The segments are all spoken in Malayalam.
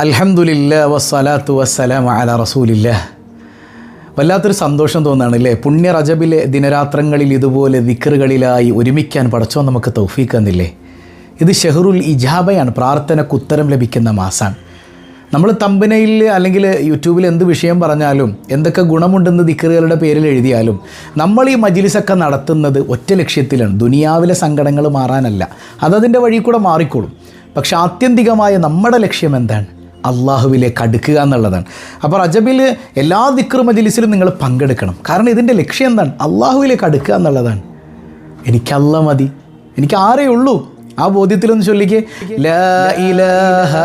അൽഹംദുലില്ല വസ്സലാത്തു വസ്സലാം അല റസൂലില്ല. വല്ലാത്തൊരു സന്തോഷം തോന്നുകയാണ് അല്ലേ പുണ്യ റജബിലെ ദിനരാത്രങ്ങളിൽ ഇതുപോലെ ദിക്കറുകളിലായി ഒരുമിക്കാൻ പടച്ചോ നമുക്ക് തൗഫീഖ് എന്നില്ലേ ഇത് ഷെഹറുൽ ഇജാബയാണ് പ്രാർത്ഥനയ്ക്ക് ഉത്തരം ലഭിക്കുന്ന മാസാണ്. നമ്മൾ തമ്പനയിൽ അല്ലെങ്കിൽ യൂട്യൂബിൽ എന്ത് വിഷയം പറഞ്ഞാലും എന്തൊക്കെ ഗുണമുണ്ടെന്ന് ദിക്കറുകളുടെ പേരിൽ എഴുതിയാലും നമ്മൾ ഈ മജിലിസൊക്കെ നടത്തുന്നത് ഒറ്റ ലക്ഷ്യത്തിലാണ്. ദുനിയാവിലെ സങ്കടങ്ങൾ മാറാനല്ല. അതതിന്റെ വഴി കൂടെ മാറിക്കോളും. പക്ഷെ ആത്യന്തികമായ നമ്മുടെ ലക്ഷ്യം എന്താണ്? അള്ളാഹുവിലേക്ക് അടുക്കുക എന്നുള്ളതാണ്. അപ്പോൾ റജബിൽ എല്ലാ ദിക്ർ മജിലിസിലും നിങ്ങൾ പങ്കെടുക്കണം. കാരണം ഇതിന്റെ ലക്ഷ്യം എന്താണ്? അള്ളാഹുവിലേക്ക് അടുക്കുക എന്നുള്ളതാണ്. എനിക്കല്ല മതി. എനിക്ക് ആരേ ഉള്ളൂ. ആ ബോധ്യത്തിലൊന്ന് ചൊല്ലിക്കേ.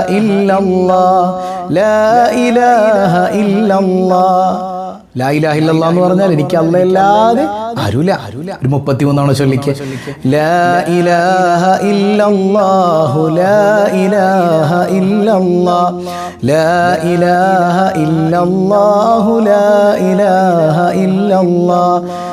ഇല്ലല്ലാ. ഇല്ലല്ലാ. ലായിലാഹില്ല എന്ന് പറഞ്ഞാൽ എനിക്ക് അല്ലല്ലാതെ അരുല അരുല ഒരു മുപ്പത്തി മൂന്നാണോ ചൊല്ലിക്ക്. ഇല്ലല്ലാഹു.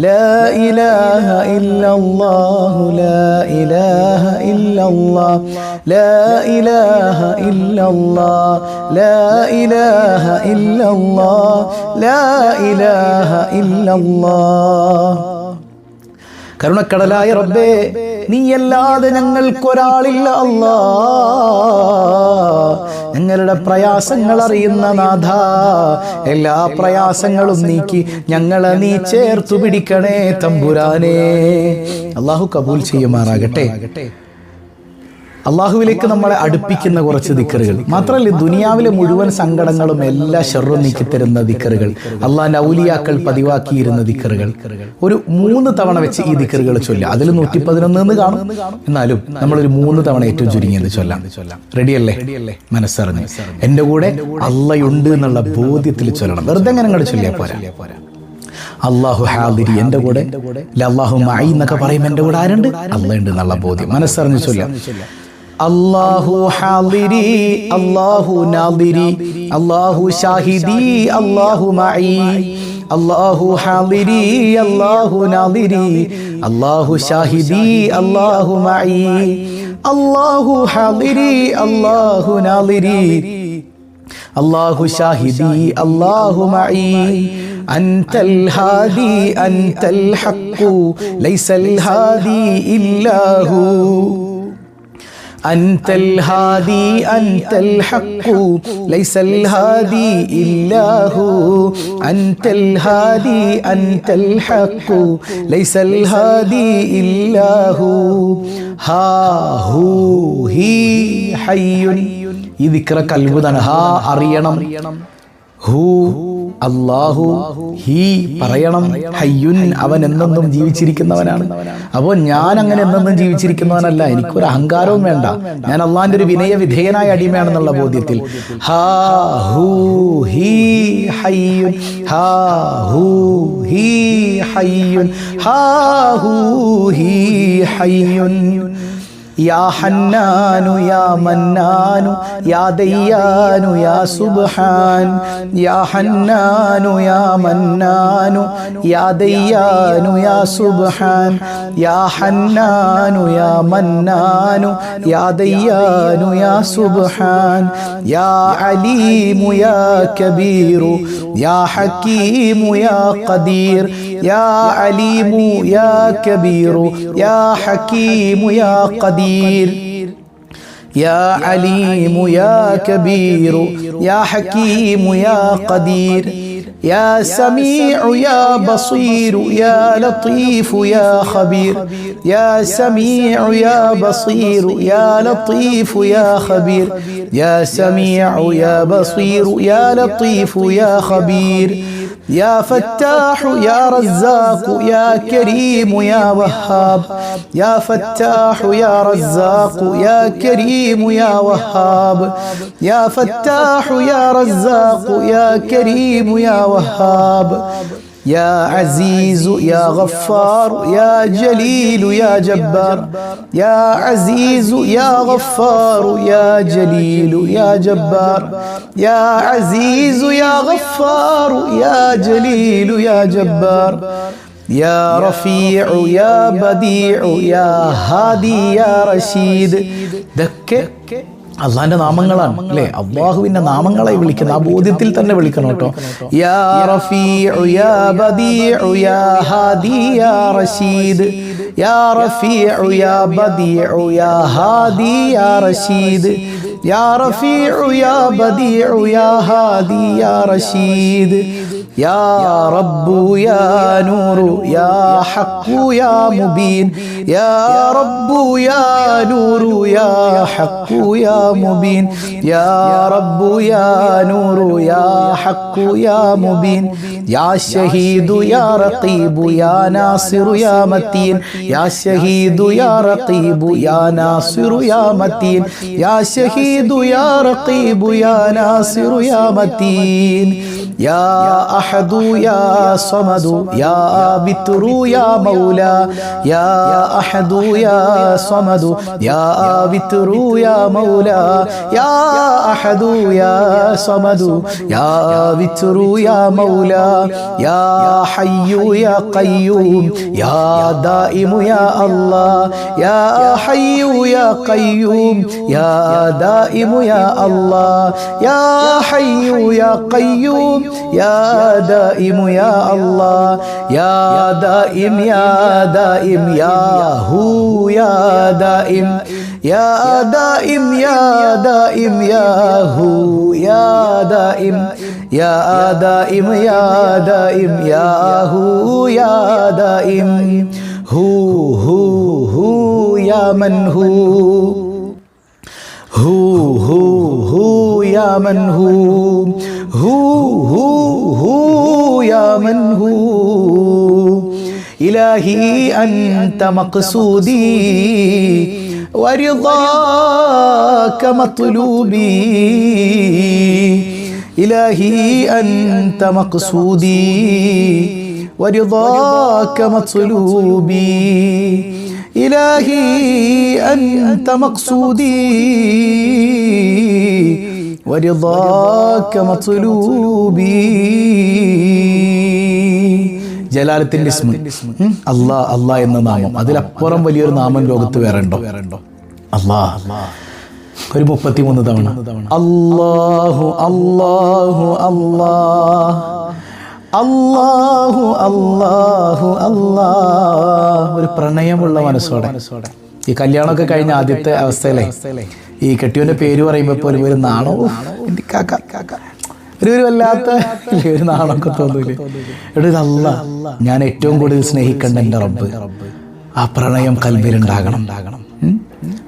لا إله إلا الله لا إله إلا الله لا إله إلا الله لا إله إلا الله لا إله إلا الله കരുണക്കടലായ റബ്ബേ നീയല്ലാതെ ഞങ്ങൾക്കൊരാളില്ല അല്ലാ. ഞങ്ങളുടെ പ്രയാസങ്ങൾ അറിയുന്ന നാഥ എല്ലാ പ്രയാസങ്ങളും നീക്കി ഞങ്ങളെ നീ ചേർത്തു പിടിക്കണേ തമ്പുരാനേ. അള്ളാഹു കബൂൽ ചെയ്യുമാറാകട്ടെ. അള്ളാഹുവിലേക്ക് നമ്മളെ അടുപ്പിക്കുന്ന കുറച്ച് ദിക്കറുകൾ. മാത്രമല്ല ദുനിയാവിലെ മുഴുവൻ സങ്കടങ്ങളും എല്ലാ ഷെറും നീക്കിത്തരുന്ന ദിക്കറുകൾ. അള്ളാഹ് നൗലിയാക്കൾ പതിവാക്കിയിരുന്ന ദിക്കറുകൾ. ഒരു മൂന്ന് തവണ വെച്ച് ഈ ദിക്കറുകൾ ചൊല്ലാം. അതിൽ നൂറ്റി പതിനൊന്ന് എന്ന് കാണും. എന്നാലും നമ്മളൊരു മൂന്ന് തവണ ഏറ്റവും ചുരുങ്ങിയത് ചൊല്ലാം. റെഡിയല്ലേ? മനസ്സറിഞ്ഞ്. എന്റെ കൂടെ അള്ളയുണ്ട് എന്നുള്ള ബോധ്യത്തിൽ ചൊല്ലണം. വെറുതെ അങ്ങനെ അങ്ങോട്ട് ചൊല്ലിയാൽ പോരാ. അള്ളാഹു ഹാദിരി എന്റെ കൂടെ. അള്ളാഹു മായി എന്നൊക്കെ പറയും എന്റെ കൂടെ ആരുണ്ട് അള്ളയുണ്ട് എന്നുള്ള ബോധ്യം മനസ്സറിഞ്ഞ് ചൊല്ലാം അള്ളാഹു ഹാദിരി അള്ളാഹു നാദിരി അള്ളാഹു ഷാഹിദി അള്ളാഹു മായി അള്ളാഹു ഹാദിരി അള്ളാഹു നാദിരി അള്ളാഹു ഷാഹിദി അള്ളാഹു മായി അള്ളാഹു ഹാദിരി അള്ളാഹു നാദിരി അള്ളാഹു ഷാഹിദി അള്ളാഹു മായി أنت الهادي أنت الحق ليس الهادي إلا هو أنت الهادي أنت الحق ليس الهادي إلا هو أنت الهادي أنت الحق ليس الهادي إلا هو ها هو هي حي ഈ ദിക്റക്ക് അത്ഭുതമാണ് ഹാ അറിയണം ഹൂ അള്ളാഹു ഹീ പറയണം ഹയ്യുൻ അവൻ എന്നെന്നും ജീവിച്ചിരിക്കുന്നവനാണ്. അപ്പോൾ ഞാൻ അങ്ങനെ എന്നെന്നും ജീവിച്ചിരിക്കുന്നവനല്ല എനിക്കൊരു അഹങ്കാരവും വേണ്ട. ഞാൻ അള്ളാഹിന്റെ ഒരു വിനയ വിധേയനായ അടിമയാണെന്നുള്ള ബോധ്യത്തിൽ. ഹാ ഹൂ ഹീ ഹയ്യുൻ ഹാ ഹൂ ഹീ ഹയ്യുൻ ഹാ ഹൂ ഹീ ഹയ്യുൻ. യാ ഹന്നാനു യാ മന്നാനു യാ ദയ്യാനു യാ സുബ്ഹാൻ യാ ഹന്നാനു യാ മന്നാനു യാ ദയ്യാനു യാ സുബ്ഹാൻ യാ ഹന്നാനു യാ മന്നാനു യാ ദയ്യാനു യാ സുബ്ഹാൻ യാ അലീമു യാ കബീറു യാ ഹക്കീമു യാ ഖദീർ يا عليم يا كبير يا حكيم يا قدير يا عليم يا كبير يا حكيم يا قدير يا سميع يا بصير يا لطيف يا خبير يا سميع يا بصير يا لطيف يا خبير يا سميع يا بصير يا لطيف يا خبير يا فتاح يا رزاق يا كريم يا وهاب. يا فتاح يا رزاق يا كريم يا وهاب. يا فتاح يا رزاق يا كريم يا وهاب. يا عزيز يا غفار يا جليل يا جبار. يا عزيز يا غفار يا جليل يا جبار. يا عزيز يا غفار يا جليل يا جبار. يا رفيع يا بديع يا هادي يا رشيد. دكه അള്ളാന്റെ നാമങ്ങളാണ്. അല്ലേ? അള്ളാഹുവിന്റെ നാമങ്ങളെ വിളിക്കുന്ന ആ ബോധ്യത്തിൽ തന്നെ വിളിക്കണം കേട്ടോ. യാ റഫീഉ യാ ബദീഉ യാ ഹാദി യാ റഷീദ് يا رب يا نور يا حق يا مبين. يا رب يا نور يا حق يا مبين. يا شهيد يا رقيب يا ناصر يا متين. يا شهيد يا رقيب يا ناصر يا متين. يا شهيد يا رقيب يا ناصر يا متين. يا أحد يا صمد يا بتر يا مولى. يا أحد يا صمد يا بتر يا مولى يا أحد يا صمد يا بتر يا مولى يا حي يا قيوم يا دائم يا الله يا حي يا قيوم يا دائم يا الله يا حي يا قيوم يا دائم يا الله يا دائم يا دائم يا هو يا دائم يا دائم يا دائم يا هو يا دائم يا دائم يا دائم يا هو يا دائم هو هو هو يا من هو هو هو هو يا من هو هو هو يا من هو؟ إلهي أنت مقصودي ورضاك مطلوبي. إلهي أنت مقصودي ورضاك مطلوبي. إلهي أنت مقصودي. ജലാലത്തിന്റെ ഇസ്മ. അല്ലാ അല്ലാ എന്ന നാമം. അതിലപ്പുറം വലിയൊരു നാമം ലോകത്ത് വേറെ ഉണ്ടോ? അല്ലാ ഒരു മുപ്പത്തിമൂന്ന് തവണ. അല്ലാഹു അല്ലാഹു അല്ലാ അല്ലാഹു അല്ലാഹു അല്ലാ ഒരു പ്രണയമുള്ള മനസ്സോടെ. ഈ കല്യാണമൊക്കെ കഴിഞ്ഞ ആദ്യത്തെ അവസ്ഥയിലെ ഈ കെട്ടിയോന്റെ പേര് പറയുമ്പോ പോലും ഒരു നാണോ? എന്റെ കാക്ക ഒരു വല്ലാത്ത ഒരു നാണൊക്കെ തോന്നൂലേ ഇതല്ല ഞാൻ ഏറ്റവും കൂടുതൽ സ്നേഹിക്കേണ്ട എന്റെ റബ്ബ്. ആ പ്രണയം കൽബിലുണ്ടാകണം. ഉണ്ടാകണം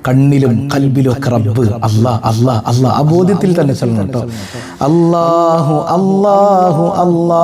കണ്ണിലും കൽബിലും ഒക്കെ റബ്ബ്. അല്ലാ അല്ലാ അല്ലാ ആ ബോധ്യത്തിൽ തന്നെ ചെല്ലണം കേട്ടോ. അല്ലാഹു അല്ലാഹു അല്ലാ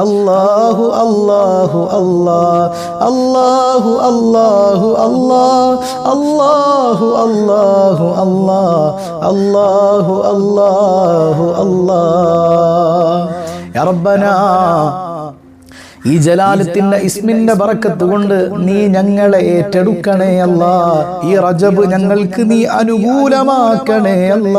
അല്ലാഹു അല്ലാഹു അല്ലാ അല്ലാഹു അല്ലാഹു അല്ലാ അല്ലാഹു അല്ലാഹു അല്ലാ അല്ലാഹു അല്ലാഹു അല്ലാ റബ്ബനാ ഈ ജലാലത്തിന്റെ ഇസ്മിന്റെ പറക്കത്ത് കൊണ്ട് നീ ഞങ്ങളെ ഏറ്റെടുക്കണേ അല്ല. ഈ റജബ് ഞങ്ങൾക്ക് നീ അനുകൂലമാക്കണേ അല്ല.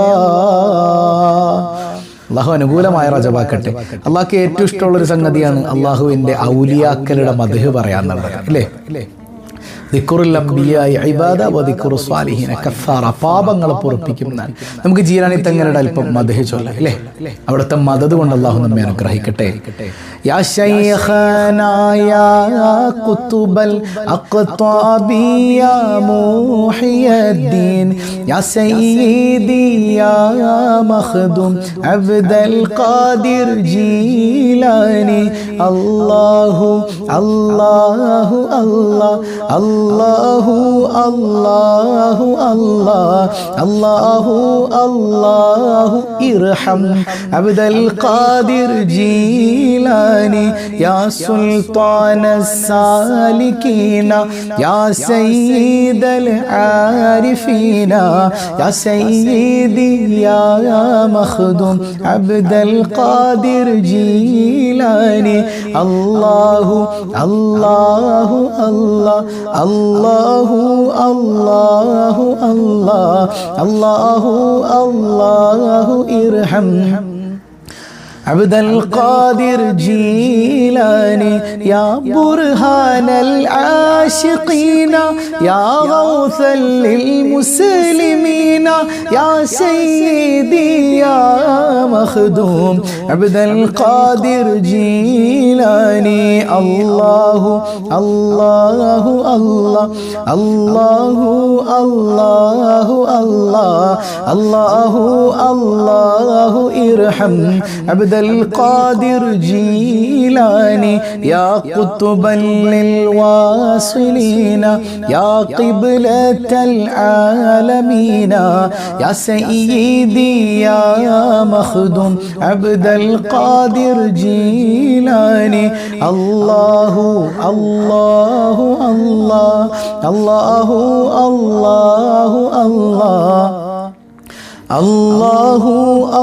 അള്ളാഹു അനുകൂലമായ റജബാക്കട്ടെ. അള്ളാഹ്ക്ക് ഏറ്റവും ഇഷ്ടമുള്ള ഒരു സംഗതിയാണ് അള്ളാഹുവിന്റെ ഔലിയാക്കലുടെ മധു പറയാന്നുള്ളത് അല്ലേ അല്ലേ പാപങ്ങൾ പൊറപ്പിക്കുന്നതാണ് നമുക്ക് ജീരാണി തങ്ങനയുടെ അല്പം മദഹിച്ചോല അല്ലേ? അവിടുത്തെ മദത് കൊണ്ട് അല്ലാഹു നമ്മെ അനുഗ്രഹിക്കട്ടെ. അള്ളാഹു അള്ളാഹു അള്ളാ അള്ളാ الله الله الله الله الله إرحم. عبد القادر جيلاني يا سلطان السالكين يا سيد العارفين يا سيدي يا مخدوم. عبد القادر جيلاني الله الله الله الله আল্লাহু আল্লাহু আল্লাহ আল্লাহু আল্লাহু ইরহাম। عبد القادر جيلاني يا برهان العاشقين يا غوثا للمسلمين يا سيدي يا مخدوم. عبد القادر جيلاني الله الله الله الله الله الله الله الله إرحم. عبد القادر جيلاني يا قطبا للواصلين يا قبلة العالمين. يا سيدي يا مخدوم عبد القادر جيلاني. الله الله الله الله. الله الله الله. الله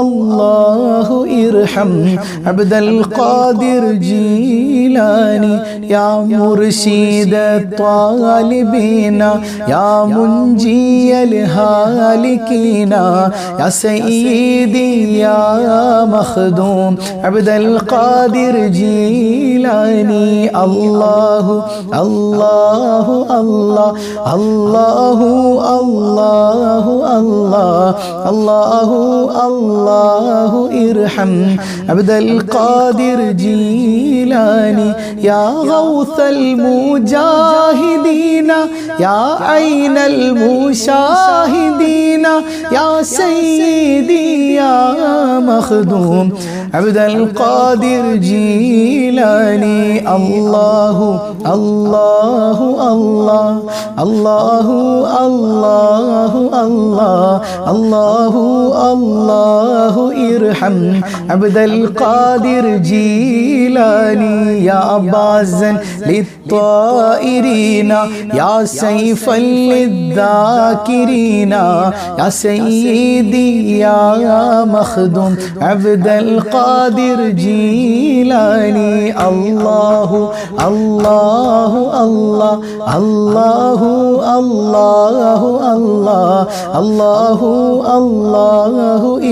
الله ارحم عبد القادر جيلاني يا مرشد الطالبين يا منجي الهالكين يا سيدي يا مخدوم عبد القادر جيلاني الله الله الله الله الله الله, الله, الله, الله, الله الله الله إرحم. عبد القادر جيلاني يا غوث المجاهدين يا عين المشاهدين يا سيدي يا مخدوم. عبد القادر جيلاني الله الله الله الله الله الله الله الله إرحم. عبد القادر جيلاني يا بازا للطائرين. يا سيفا للذاكرين. يا سيدي يا مخدوم. عبد القادر جيلاني. الله الله الله الله الله الله الله الله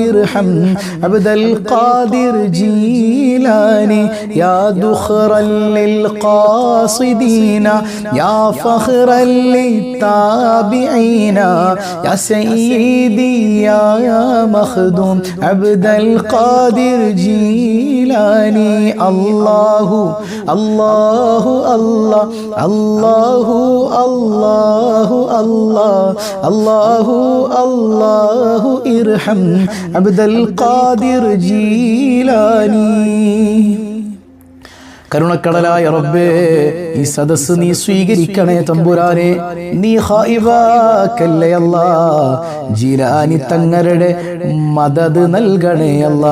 إرحم. عبد القادر جيلاني يا دخرا للقاصدين يا فخرا للتابعين يا سيدي يا مخدوم. عبد القادر جيلاني الله الله الله الله الله الله الله الله ഇർഹം അബ്ദൽ ഖാദിർ ജീലാനി. കരുണക്കടലായ റബ്ബേ ഈ സദസ് നീ സ്വീകരിക്കണേ തമ്പുരാനെ. നീ ഹൈവാക്കല്ലേ ജീലാനി തങ്ങളുടെ മദത് നൽകണേയല്ല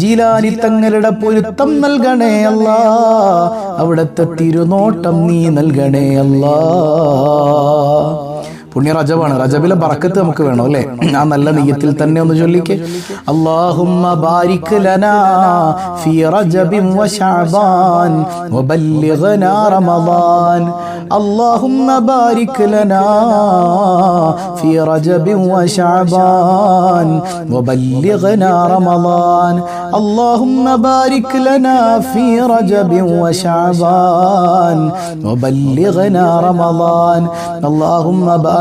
ജീലാനി തങ്ങളുടെ പൊരുത്തം നൽകണേയല്ല അവിടുത്തെ തിരുനോട്ടം നീ നൽകണേ അല്ലാ. പുണ്യ റജബാണ്. റജബിലെ ബറക്കത്ത് നമുക്ക് വേണം അല്ലേ? ആ നല്ല നെയ്യത്തിൽ തന്നെ ഒന്ന് ചൊല്ലിക്കേ. അള്ളാഹുമ്മ ബാരിക് ലനാ ഫീ റജബിൻ വ ശഅബാൻ വബല്ലിഗ്നാ റമദാൻ. അള്ളാഹുമ്മ ബാരിക് ലനാ ഫീ റജബിൻ വ ശഅബാൻ വബല്ലിഗ്നാ റമദാൻ. അള്ളാഹുമ്മ ബാരിക് ലനാ ഫീ റജബിൻ വ ശഅബാൻ വബല്ലിഗ്നാ റമദാൻ. അള്ളാഹുമ്മ ബാരിക്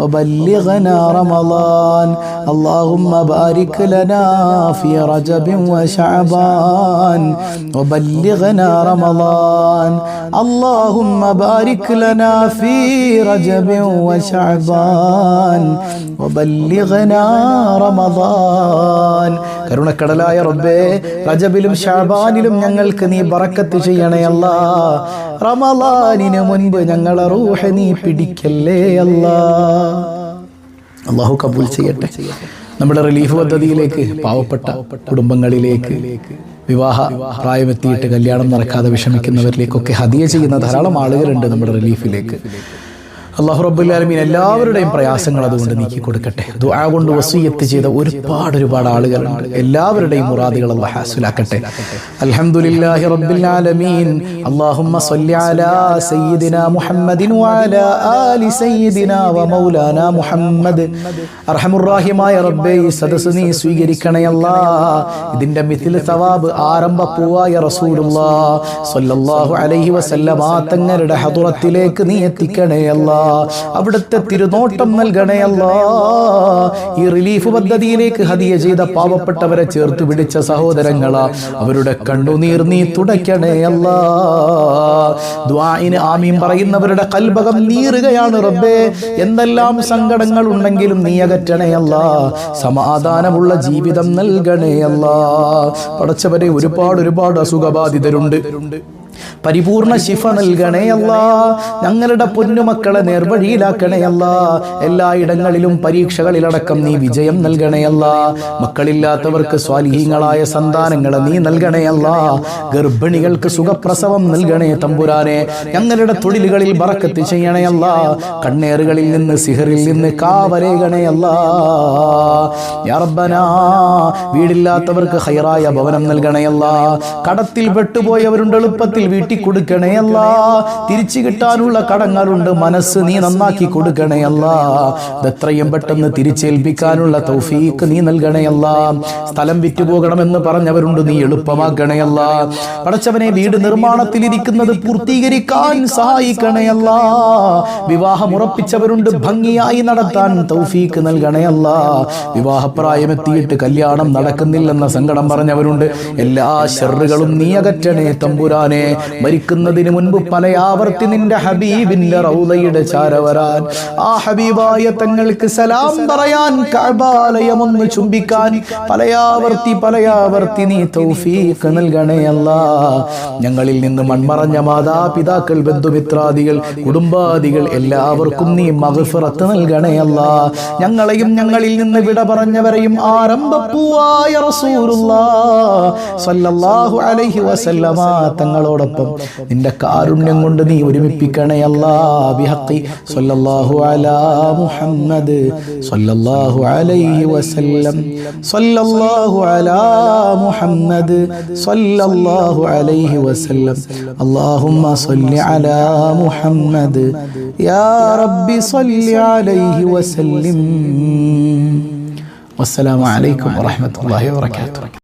وبلغنا رمضان اللهم بارك لنا في رجب وشعبان وبلغنا رمضان اللهم بارك لنا في رجب وشعبان وبلغنا رمضان കരുണക്കടലായ റബ്ബേ റജബിലും ഷാബാനിലും ഞങ്ങൾക്ക് നീ ബറക്കത്ത് ചെയ്യണേ അല്ല റമലാനിന് മുൻപ് ഞങ്ങളെ റൂഹ നീ പിടിക്കല്ലേ അല്ല അള്ളാഹു കബൂൽ ചെയ്യട്ടെ. നമ്മുടെ റിലീഫ് പദ്ധതിയിലേക്ക് പാവപ്പെട്ട കുടുംബങ്ങളിലേക്ക് വിവാഹ പ്രായമെത്തിയിട്ട് കല്യാണം നടക്കാതെ വിഷമിക്കുന്നവരിലേക്കൊക്കെ ഹദിയ ചെയ്യുന്ന ധാരാളം ആളുകളുണ്ട് നമ്മുടെ റിലീഫിലേക്ക് അള്ളാഹു റബ്ബുല്ലാലമീൻ എല്ലാവരുടെയും പ്രയാസങ്ങൾ അതുകൊണ്ട് നീക്കി കൊടുക്കട്ടെ. ദുആ കൊണ്ട് വസീയത്ത് ചെയ്ത ഒരുപാട് ഒരുപാട് ആളുകളുണ്ട് എല്ലാവരുടെയും മുറാദികൾ അള്ളാഹ് ഹാസുലാക്കട്ടെ. അൽഹംദുലില്ലാഹി റബ്ബിൽ ആലമീൻ. അല്ലാഹുമ്മ സ്വല്ലി അലാ സയ്യിദിനാ മുഹമ്മദിൻ വഅലാ ആലി സയ്യിദിനാ വമൗലാനാ മുഹമ്മദ്. അർഹമുർ റഹീമായ റബ്ബേ ഈ സദസ്സ് നീ സ്വീകരിക്കണേ അല്ലാ. ഇതിന്റെ മിഥിൽ സവാബ് ആരംഭ പൂവായ റസൂലുള്ളാ. സ്വല്ലല്ലാഹു അലൈഹി വസല്ലമ തങ്ങളുടെ ഹദറത്തിലേക്ക് നീ എത്തിക്കണേ അല്ലാ. അവിടുത്തെ തിരുനോട്ടം നൽകണേ അല്ല ഈ റിലീഫ് പദ്ധതിയിലേക്ക് ഹദിയ ചെയ്ത പാവപ്പെട്ടവരെ ചേർത്ത് പിടിച്ച സഹോദരങ്ങളാ അവരുടെ കണ്ണുനീർ നീ തുടയ്ക്കണേ അല്ല. ദ്വായിന് ആമീൻ പറയുന്നവരുടെ കൽഭകം നീറുകയാണ് റബ്ബേ. എന്തെല്ലാം സങ്കടങ്ങൾ ഉണ്ടെങ്കിലും നീ അകറ്റണേ അല്ല. സമാധാനമുള്ള ജീവിതം നൽകണേ അല്ല. പടച്ചവരെ ഒരുപാട് ഒരുപാട് അസുഖബാധിതരുണ്ട്. പരിപൂർണ ശിഫ നൽകണേ അല്ല. ഞങ്ങളുടെ പൊന്നുമക്കളെ നേർവഴിയിലാക്കണേ അല്ല. എല്ലായിടങ്ങളിലും പരീക്ഷകളിലടക്കം നീ വിജയം നൽകണേ അല്ല. മക്കളില്ലാത്തവർക്ക് സ്വാലിഹീങ്ങളായ സന്താനങ്ങളെ നീ നൽകണേ അല്ല. ഗർഭിണികൾക്ക് സുഖപ്രസവം നൽകണേ തമ്പുരാനെ. ഞങ്ങളുടെ തൊഴിലുകളിൽ ബറക്കത്ത് ചെയ്യണേ അല്ല. കണ്ണേറുകളിൽ നിന്ന് സിഹറിൽ നിന്ന് കാവരേകണേ അല്ല. വീടില്ലാത്തവർക്ക് ഹൈറായ ഭവനം നൽകണേ അല്ല. കടത്തിൽ പെട്ടുപോയവരുണ്ട് എളുപ്പത്തിൽ വീട്ടി കൊടുക്കണേ അല്ല. തിരിച്ചു കിട്ടാനുള്ള കടങ്ങളുണ്ട്. മനസ്സ് നീ നന്നാക്കി കൊടുക്കണേ അല്ല. ഇതെത്രയും പെട്ടെന്ന് തിരിച്ചേൽപ്പിക്കാനുള്ള തൗഫീക്ക് നീ നൽകണേ അല്ല. സ്ഥലം വിറ്റുപോകണമെന്ന് പറഞ്ഞവരുണ്ട്. നീ എളുപ്പമാക്കണേ അല്ല. പടച്ചവനെ വീട് നിർമ്മാണത്തിൽ നിർമ്മാണത്തിലിരിക്കുന്നത് പൂർത്തീകരിക്കാൻ സഹായിക്കണേ അല്ല. വിവാഹം ഉറപ്പിച്ചവരുണ്ട്. ഭംഗിയായി നടത്താൻ തൗഫീക്ക് നൽകണേ അല്ല. വിവാഹപ്രായമെത്തിയിട്ട് കല്യാണം നടക്കുന്നില്ലെന്ന സങ്കടം പറഞ്ഞവരുണ്ട്. എല്ലാ ഷെറുകളും നീ അകറ്റണേ തമ്പുരാനെ. മരിക്കുന്നതിന് മുൻപ് പല ആവർത്തി നിന്റെ ഹബീബിന്റെ റൗലയുടെ ചാരവരാൻ. ആ ഹബീബായ തങ്ങൾക്ക് സലാം പറയാൻ കബാലയമൊന്ന് ചുംബിക്കാൻ. പലയാവർത്തി പലയാവർത്തി നീ തൗഫീഖ് നൽകണേ അല്ലാ. ഞങ്ങളിൽ നിന്ന് മൺമറഞ്ഞ മാതാപിതാക്കൾ ബന്ധുമിത്രാദികൾ കുടുംബാദികൾ എല്ലാവർക്കും നീ മഗ്ഫിറത്ത് നൽകണേ അല്ലാ. ഞങ്ങളെയും ഞങ്ങളിൽ നിന്ന് വിട പറഞ്ഞവരെയും ആരംഭപ്പൂവായ റസൂലുള്ളാ. സ്വല്ലല്ലാഹു അലൈഹി വസല്ലമ. തങ്ങളോടൊപ്പം നിന്റെ കാരുണ്യം കൊണ്ട് നീ ഒരുമിപ്പിക്കണേ അല്ലാ ബിഹഖി സ്വല്ലല്ലാഹു അലാ മുഹമ്മദ് സ്വല്ലല്ലാഹു അലൈഹി വസല്ലം സ്വല്ലല്ലാഹു അലാ മുഹമ്മദ് സ്വല്ലല്ലാഹു അലൈഹി വസല്ലം اللهم صل على محمد يا رب صل عليه وسلم والسلام عليكم ورحمة الله وبركاته